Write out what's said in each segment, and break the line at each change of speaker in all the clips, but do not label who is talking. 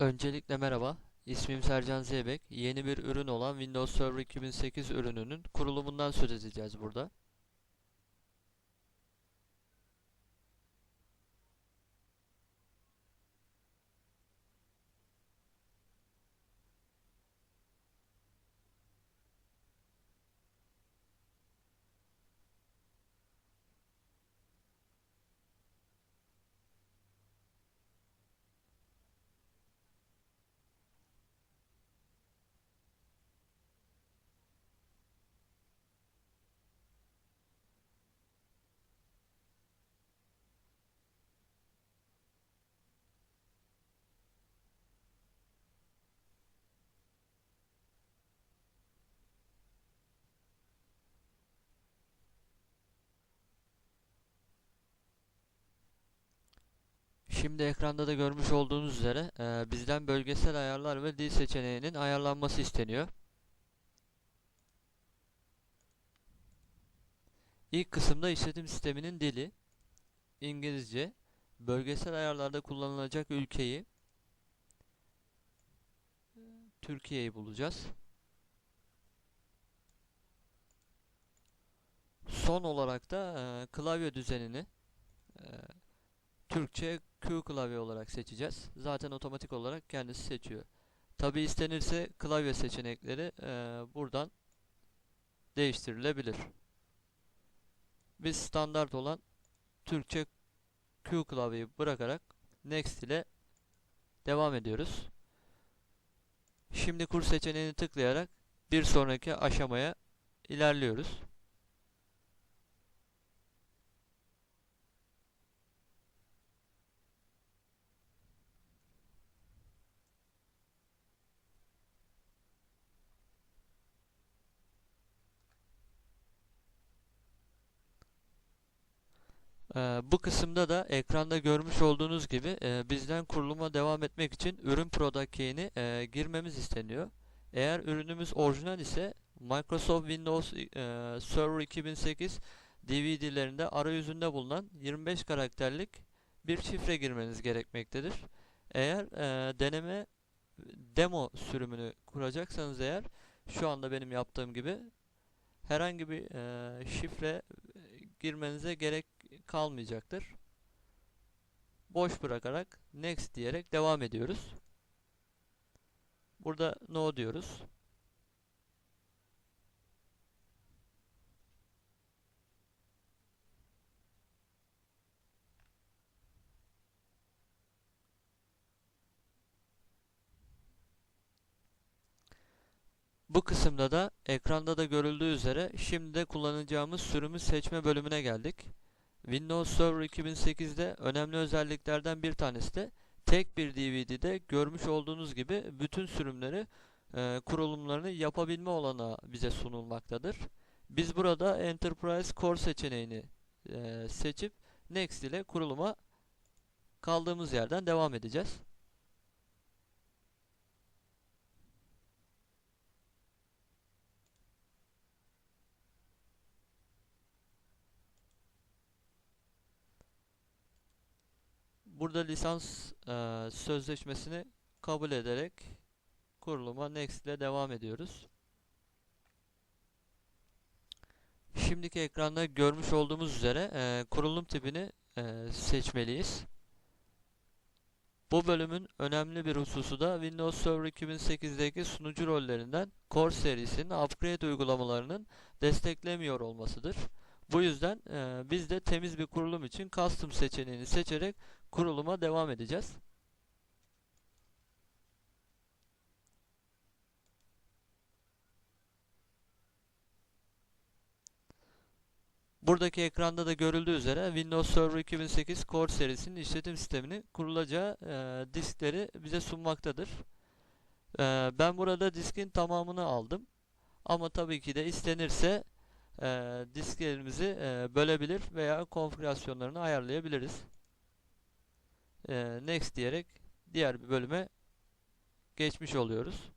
Öncelikle merhaba. İsmim Sercan Zeybek. Yeni bir ürün olan Windows Server 2008 ürününün kurulumundan söz edeceğiz burada. Şimdi ekranda da görmüş olduğunuz üzere e, bizden bölgesel ayarlar ve dil seçeneğinin ayarlanması isteniyor. İlk kısımda işletim sisteminin dili, İngilizce, bölgesel ayarlarda kullanılacak ülkeyi, Türkiye'yi bulacağız. Son olarak da e, klavye düzenini e, Türkçe Q klavye olarak seçeceğiz. Zaten otomatik olarak kendisi seçiyor. Tabi istenirse klavye seçenekleri e, buradan değiştirilebilir. Biz standart olan Türkçe Q klavyeyi bırakarak Next ile devam ediyoruz. Şimdi kur seçeneğini tıklayarak bir sonraki aşamaya ilerliyoruz. Ee, bu kısımda da ekranda görmüş olduğunuz gibi e, bizden kuruluma devam etmek için ürün product e, girmemiz isteniyor. Eğer ürünümüz orijinal ise Microsoft Windows e, Server 2008 DVD'lerinde arayüzünde bulunan 25 karakterlik bir şifre girmeniz gerekmektedir. Eğer deneme demo sürümünü kuracaksanız eğer şu anda benim yaptığım gibi herhangi bir şifre girmenize gerek kalmayacaktır. Boş bırakarak next diyerek devam ediyoruz. Burada no diyoruz. Bu kısımda da ekranda da görüldüğü üzere şimdi de kullanacağımız sürümü seçme bölümüne geldik. Windows Server 2008'de önemli özelliklerden bir tanesi de tek bir DVD'de görmüş olduğunuz gibi bütün sürümleri e, kurulumlarını yapabilme olanağı bize sunulmaktadır. Biz burada Enterprise Core seçeneğini e, seçip Next ile kuruluma kaldığımız yerden devam edeceğiz. Burada lisans e, sözleşmesini kabul ederek kuruluma Next ile devam ediyoruz. Şimdiki ekranda görmüş olduğumuz üzere e, kurulum tipini e, seçmeliyiz. Bu bölümün önemli bir hususu da Windows Server 2008'deki sunucu rollerinden Core serisinin upgrade uygulamalarının desteklemiyor olmasıdır. Bu yüzden e, biz de temiz bir kurulum için Custom seçeneğini seçerek kuruluma devam edeceğiz. Buradaki ekranda da görüldüğü üzere Windows Server 2008 Core serisinin işletim sistemini kurulacağı e, diskleri bize sunmaktadır. E, ben burada diskin tamamını aldım. Ama tabii ki de istenirse e, disklerimizi e, bölebilir veya konfigürasyonlarını ayarlayabiliriz. E, next diyerek diğer bir bölüme geçmiş oluyoruz.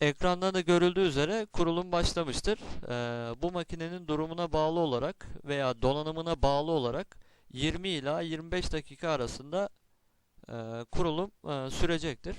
Ekranda da görüldüğü üzere kurulum başlamıştır. Ee, bu makinenin durumuna bağlı olarak veya donanımına bağlı olarak 20 ila 25 dakika arasında e, kurulum e, sürecektir.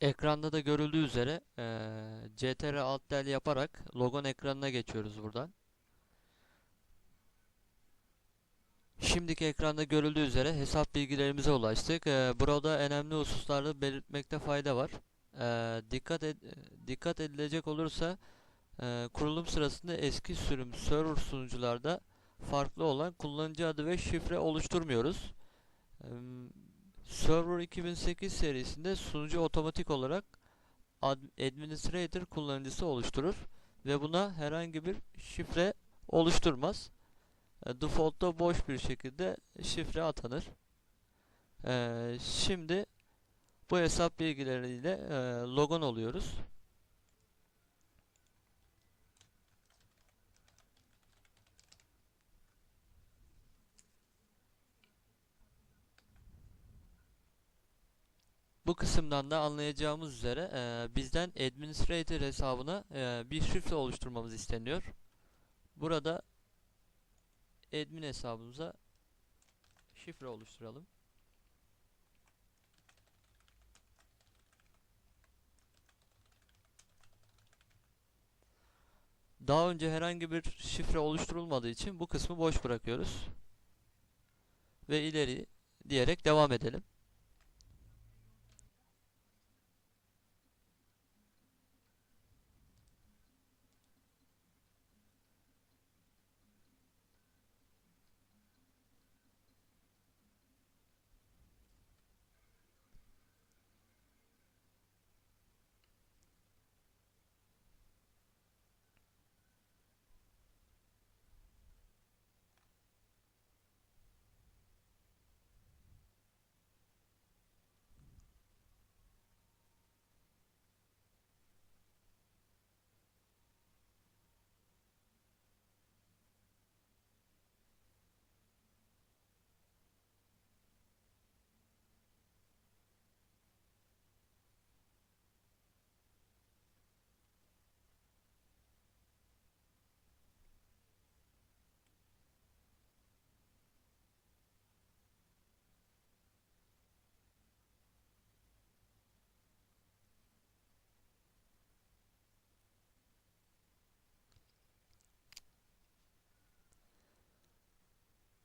Ekranda da görüldüğü üzere eee CTRL Alt Del yaparak logon ekranına geçiyoruz buradan. Şimdiki ekranda görüldüğü üzere hesap bilgilerimize ulaştık. Eee, burada önemli hususları belirtmekte fayda var. Eee, dikkat ed- dikkat edilecek olursa eee, kurulum sırasında eski sürüm server sunucularda farklı olan kullanıcı adı ve şifre oluşturmuyoruz. Em, Server 2008 serisinde sunucu otomatik olarak ad- administrator kullanıcısı oluşturur ve buna herhangi bir şifre oluşturmaz. E, Default'ta boş bir şekilde şifre atanır. E, şimdi bu hesap bilgileriyle e, logon oluyoruz. Bu kısımdan da anlayacağımız üzere e, bizden administrator hesabına e, bir şifre oluşturmamız isteniyor. Burada admin hesabımıza şifre oluşturalım. Daha önce herhangi bir şifre oluşturulmadığı için bu kısmı boş bırakıyoruz. Ve ileri diyerek devam edelim.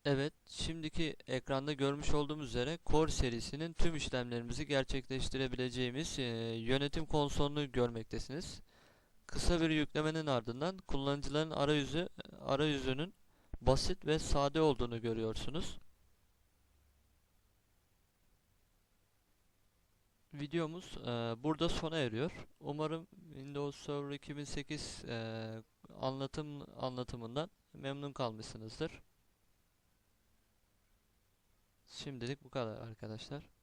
Evet, şimdiki ekranda görmüş olduğumuz üzere Core serisinin tüm işlemlerimizi gerçekleştirebileceğimiz e, yönetim konsolunu görmektesiniz. Kısa bir yüklemenin ardından kullanıcıların arayüzü arayüzünün basit ve sade olduğunu görüyorsunuz. Videomuz e, burada sona eriyor. Umarım Windows Server 2008 e, anlatım anlatımından memnun kalmışsınızdır. Şimdilik bu kadar arkadaşlar.